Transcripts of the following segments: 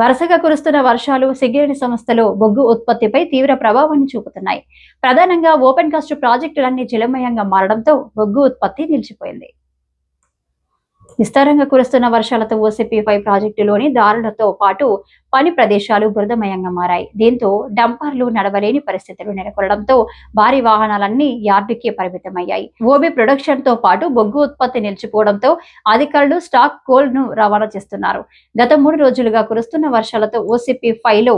వరుసగా కురుస్తున్న వర్షాలు సింగరేణి సంస్థలో బొగ్గు ఉత్పత్తిపై తీవ్ర ప్రభావాన్ని చూపుతున్నాయి. ప్రధానంగా ఓపెన్ కాస్ట్ ప్రాజెక్టులన్నీ జలమయంగా మారడంతో బొగ్గు ఉత్పత్తి నిలిచిపోయింది. విస్తారంగా కురుస్తున్న వర్షాలతో ఓసీపీ ఫైవ్ ప్రాజెక్టులోని దారులతో పాటు పని ప్రదేశాలు బురదమయంగా మారాయి. దీంతో డంపర్లు నడవలేని పరిస్థితులు నెలకొనడంతో భారీ వాహనాలన్నీ యార్డుకే పరిమితమయ్యాయి. ఓబీ ప్రొడక్షన్తో పాటు బొగ్గు ఉత్పత్తి నిలిచిపోవడంతో అధికారులు స్టాక్ కోల్ను రవాణా చేస్తున్నారు. గత మూడు రోజులుగా కురుస్తున్న వర్షాలతో ఓసీపీ ఫైవ్లో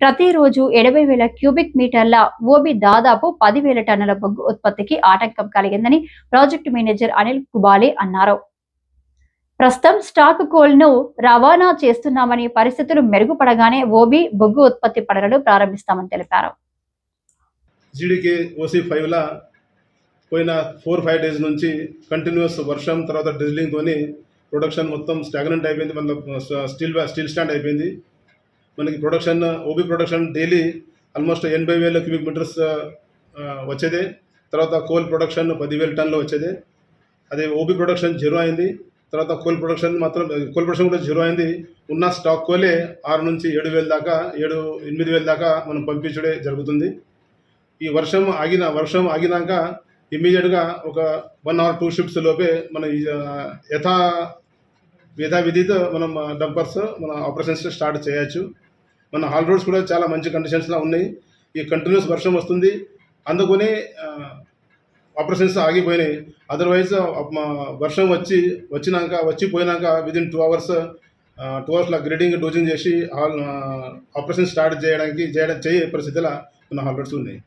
ప్రతిరోజు ఎనభై వేల క్యూబిక్ మీటర్ల ఓబి దాదాపు పదివేల టన్నుల బొగ్గు ఉత్పత్తికి ఆటంకం కలిగిందని ప్రాజెక్టు మేనేజర్ అనిల్ కుబాలే అన్నారు. ప్రస్తుతం స్టాక్ కోల్ను రవాణా చేస్తున్నామని పరిస్థితులు మెరుగుపడగానే ఓబీ బొగ్గు ఉత్పత్తి పడగలు ప్రారంభిస్తామని తెలిపారు. జీడీకే ఓసీ ఫైవ్లా పోయిన ఫోర్ ఫైవ్ డేస్ నుంచి కంటిన్యూస్ వర్షం తర్వాత డ్రిజ్లింగ్తోని ప్రొడక్షన్ మొత్తం స్టాగ్నెంట్ అయిపోయింది. మన స్టీల్ స్టీల్ స్టాండ్ అయిపోయింది. మనకి production OB production daily almost ఎనభై వేల క్యూబిక్ మీటర్స్ వచ్చేదే. తర్వాత కోల్ ప్రొడక్షన్ పదివేల టన్నులు వచ్చేదే. అదే ఓబీ ప్రొడక్షన్ జీరో అయింది. తర్వాత కోల్ ప్రొడక్షన్ మాత్రం కోల్ ప్రొడక్షన్ కూడా జీరో అయింది. ఉన్న స్టాక్ కోలే ఆరు నుంచి ఏడు వేల దాకా ఏడు ఎనిమిది వేల దాకా మనం పంపించడే జరుగుతుంది. ఈ వర్షం ఆగిన వర్షం ఆగినాక ఇమ్మీడియట్గా ఒక వన్ అవర్ టూ షిఫ్ట్స్ లోపే మన ఈ, యథా యథావిధితో మనం డంపర్స్ మన ఆపరేషన్స్ స్టార్ట్ చేయొచ్చు. మన హాల్ రోడ్స్ కూడా చాలా మంచి కండిషన్స్లో ఉన్నాయి. ఈ కంటిన్యూస్ వర్షం వస్తుంది. అందుకొని ఆపరేషన్స్ ఆగిపోయినాయి. అదర్వైజ్ వర్షం వచ్చి వచ్చినాక వచ్చి పోయినాక విదిన్ టూ అవర్స్ టూ అవర్స్లో గ్రేడింగ్ డోజింగ్ చేసి ఆల్ ఆపరేషన్ స్టార్ట్ చేయడానికి చేయడం చేయ పరిస్థితిలో ఉన్న హాల్ ఉన్నాయి.